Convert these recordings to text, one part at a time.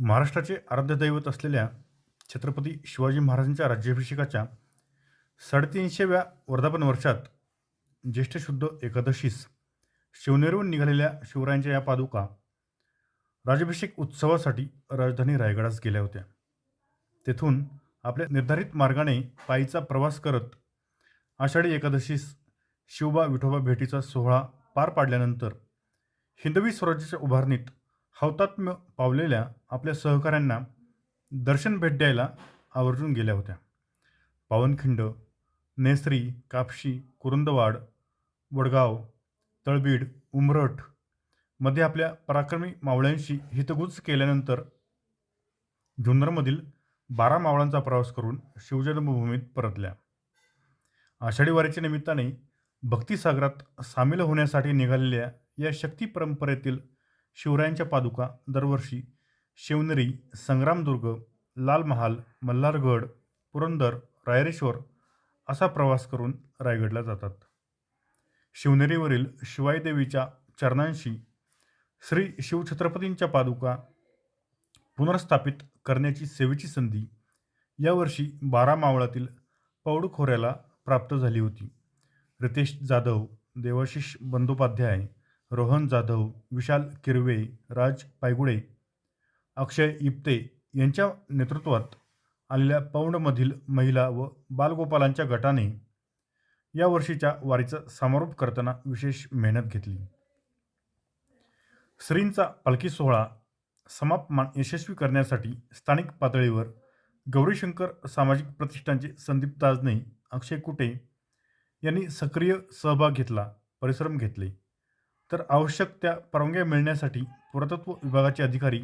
महाराष्ट्राचे आराध्यदैवत असलेल्या छत्रपती शिवाजी महाराजांच्या राज्याभिषेकाच्या साडेतीनशेव्या वर्धापन वर्षात ज्येष्ठ शुद्ध एकादशीस शिवनेरहून निघालेल्या शिवरायांच्या या पादुका राज्याभिषेक उत्सवासाठी राजधानी रायगडास गेल्या होत्या. तेथून आपल्या निर्धारित मार्गाने पायीचा प्रवास करत आषाढी एकादशीस शिवबा विठोबा भेटीचा सोहळा पार पाडल्यानंतर हिंदवी स्वराज्याच्या उभारणीत हौतात्म्य पावलेल्या आपल्या सहकाऱ्यांना दर्शन भेट द्यायला आवर्जून गेल्या होत्या. पावनखिंड नेसरी कापशी कुरुंदवाड वडगाव तळबीड उमरठमध्ये आपल्या पराक्रमी मावळ्यांशी हितगुज केल्यानंतर जुन्नरमधील बारा मावळांचा प्रवास करून शिवजन्मभूमीत परतल्या. आषाढी वारीच्या निमित्ताने भक्तिसागरात सामील होण्यासाठी निघालेल्या या शक्ती परंपरेतील शिवरायांच्या पादुका दरवर्षी शिवनेरी संग्रामदुर्ग लाल महाल मल्हारगड पुरंदर रायरेश्वर असा प्रवास करून रायगडला जातात. शिवनेरीवरील शिवाईदेवीच्या चरणांशी श्री शिवछत्रपतींच्या पादुका पुनर्स्थापित करण्याची सेवेची संधी यावर्षी बारा मावळातील पौड खोऱ्याला प्राप्त झाली होती. रितेश जाधव देवाशिष बंदोपाध्याय रोहन जाधव विशाल किरवे राज पायगुडे अक्षय इप्ते यांच्या नेतृत्वात आलेल्या पौंडमधील महिला व बालगोपालांच्या गटाने या वर्षीच्या वारीचा समारोप करताना विशेष मेहनत घेतली. श्रींचा पालखी सोहळा समापमान यशस्वी करण्यासाठी स्थानिक पातळीवर गौरीशंकर सामाजिक प्रतिष्ठानचे संदीप ताजने अक्षय कुटे यांनी सक्रिय सहभाग घेतला परिश्रम घेतले. तर आवश्यक त्या परवानग्या मिळण्यासाठी पुरातत्व विभागाचे अधिकारी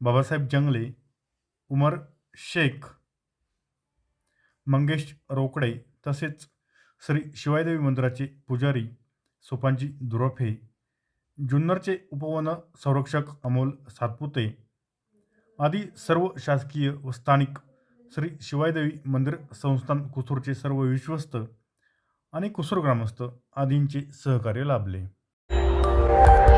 बाबासाहेब जंगले उमर शेख मंगेश रोकडे तसेच श्री शिवायदेवी मंदिराचे पुजारी सोपांजी दुरफे जुन्नरचे उपवन संरक्षक अमोल सातपुते आदी सर्व शासकीय व स्थानिक श्री शिवायदेवी मंदिर संस्थान कुसूरचे सर्व विश्वस्त आणि कुसूर ग्रामस्थ आदींचे सहकार्य लाभले.